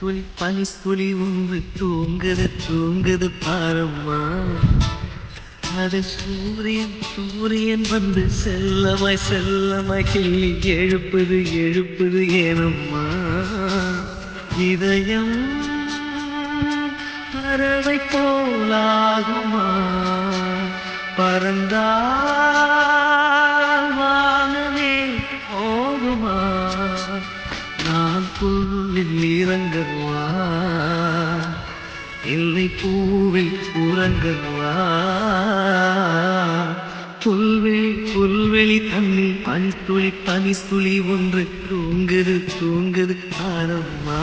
துளி பனி துளி ஒன்று தூங்குது தூங்குது பாரம்மா. அது சூரியன் சூரியன் வந்து செல்லமாய் செல்லமாய் கிள்ளி எழுப்புது எழுப்புது ஏனம்மா. இதயம் பறவை போலாகுமா பறந்தா நான் புல்லில் இறங்கவா இல்லை பூவில் உறங்கவா புல்வெளி புல்வெளி தண்ணி பனித்துளி பனித்துளி ஒன்று தூங்குது தூங்குது ஆனம்மா